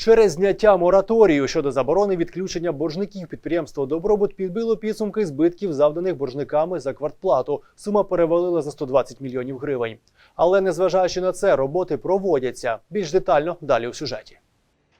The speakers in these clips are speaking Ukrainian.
Через зняття мораторію щодо заборони відключення боржників підприємство Добробут підбило підсумки збитків, завданих боржниками за квартплату. Сума перевалила за 120 мільйонів гривень. Але незважаючи на це, роботи проводяться. Більш детально далі у сюжеті.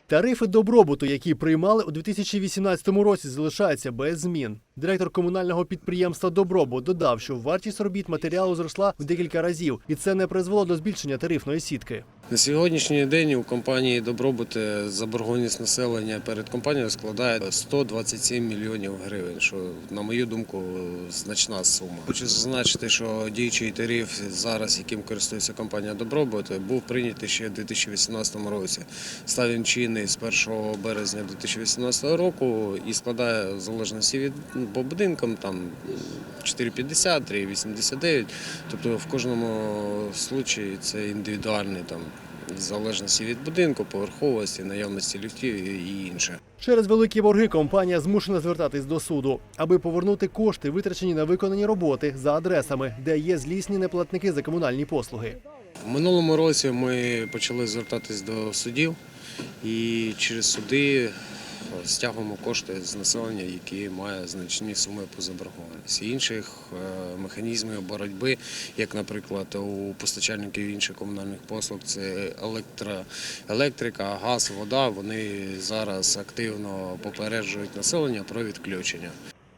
Тарифи добробуту, які приймали у 2018 році, залишаються без змін. Директор комунального підприємства Добробут додав, що вартість робіт матеріалу зросла в декілька разів, і це не призвело до збільшення тарифної сітки. На сьогоднішній день у компанії Добробут заборгованість населення перед компанією складає 127 мільйонів гривень, що, на мою думку, значна сума. Хочу зазначити, що діючий тариф зараз, яким користується компанія Добробут, був прийнятий ще в 2018 році. Став він чинний з 1 березня 2018 року і складає в залежності від ну, по будинкам там 4,50, 3,89. Тобто в кожному случаї це індивідуальний там. В залежності від будинку, поверховості, наявності ліфтів і інше. Через великі борги компанія змушена звертатись до суду, аби повернути кошти, витрачені на виконані роботи за адресами, де є злісні неплатники за комунальні послуги. В минулому році ми почали звертатись до судів і через суди стягуємо кошти з населення, які має значні суми по заборгованості. Інших е, механізмів боротьби, як, наприклад, у постачальників інших комунальних послуг, це електро, електрика, газ, вода. Вони зараз активно попереджують населення про відключення.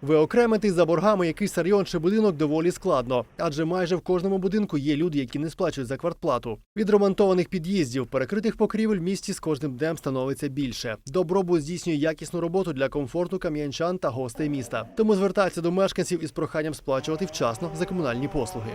Виокремити за боргами якийсь район чи будинок доволі складно, адже майже в кожному будинку є люди, які не сплачують за квартплату. Відремонтованих під'їздів, перекритих покрівель в місті з кожним днем становиться більше. Добробут здійснює якісну роботу для комфорту кам'янчан та гостей міста. Тому звертається до мешканців із проханням сплачувати вчасно за комунальні послуги.